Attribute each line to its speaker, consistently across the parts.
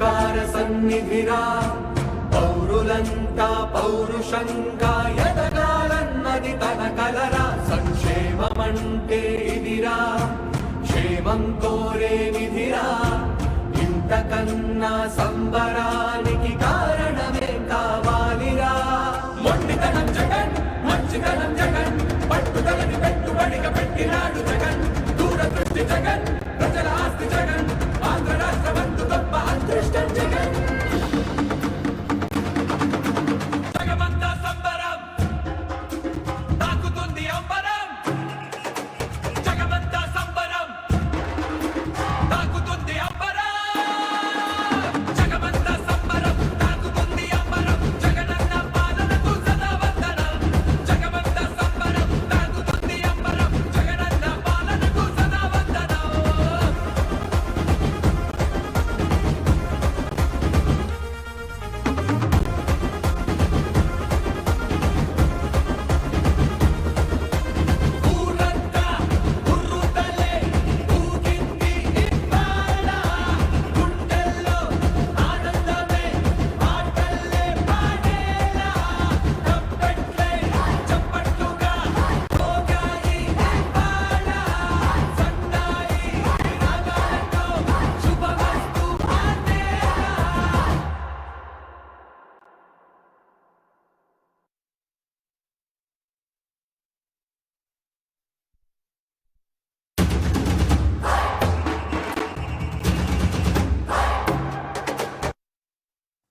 Speaker 1: సంస్కార సన్నిధిరా పౌరులంతా పౌరుషంగా ఎదగాలన్నది తన కలరా. సంక్షేమమంటే ఇదిరా క్షేమం కోరే విధిరా. ఇంతకన్నా సంబరానికి కారణమే కావాలిరా. మొండితనం జగన్ మంచితనం జగన్. పట్టుదలని పెట్టుబడిగా పెట్టినాడు జగన్. దూరదృష్టి జగన్.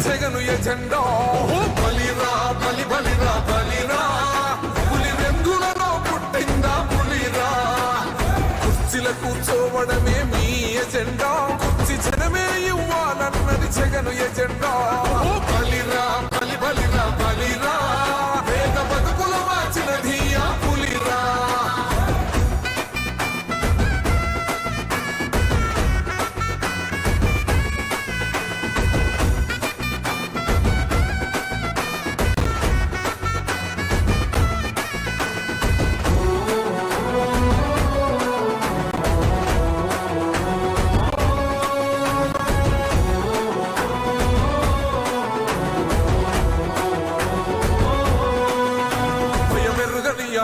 Speaker 2: గుడి కట్టడమే జగను ఎజెండా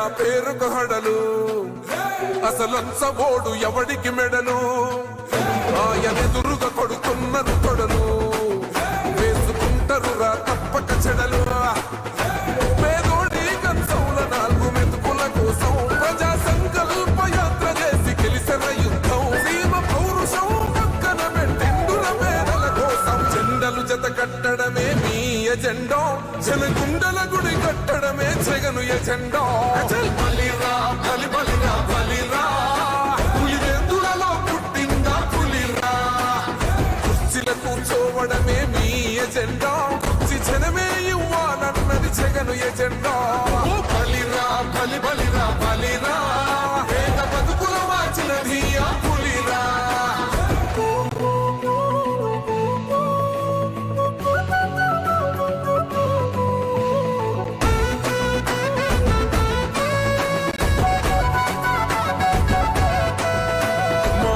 Speaker 2: పేరుకు హడలు. అసలంచబోడు ఎవడికి మెడలు? ఆయనెదురుగా కొడుకున్నది కొడలు. వేసుకుంటారు రా తప్పక చెడలు. పేదోడి కోసం జత కట్టడమే మీ ఎజెండో. జనగుండల గుడి కట్టడమే జగను ఎజెండో. నేను ఎజెండా బలిరా బలి బలిరా బలిరా. పేద బతుకులు మార్చినది ఆ పులిరా. మా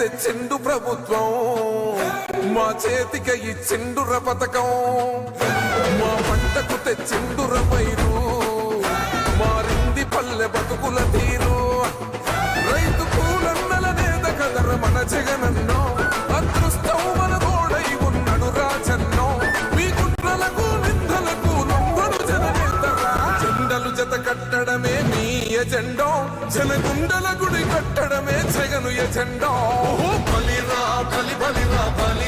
Speaker 2: తెచ్చిండు ప్రభుత్వం. మా చేతికి చిండుర పథకం మా పంటకు తెచ్చిండుర పైరు. మారింది పల్లె బతుకుల తీరు. రైతు కూలన్నల నేత కదర మన జగనన్నో. అదృష్టం మన తోడై ఉన్నాడు రాజన్నో. మీ కుట్రలకు నిందలకు నమ్మడు జననేతరా జెండలు జత కట్టడమే మీ ఎజెండో. జనగుండల గుడి కట్టడమే జగను ఎజెండో. ఓహో బలిరా బలి బలిరా బలిరా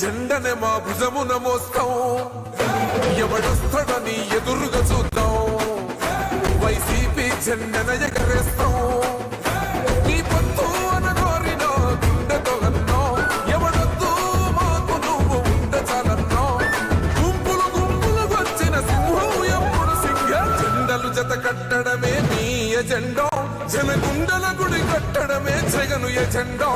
Speaker 2: జెండనే మా భుజమున మోస్తాం ఎవడొస్తాడని ఎదురుగా చూద్దాం. వైసీపీ జెండన ఎగరేస్తాం. నీ పొత్తు అనగోరిన గుండెతో అన్నో ఎవడొద్దు మాకు నువ్వు ఉండ చాలన్నో. గుంపులు గుంపులు వచ్చిన సింహం ఎప్పుడు సింగ జెండలు జత కట్టడమే మీ ఎజెండో. జనగుండల గుడి కట్టడమే జగను ఎజెండో.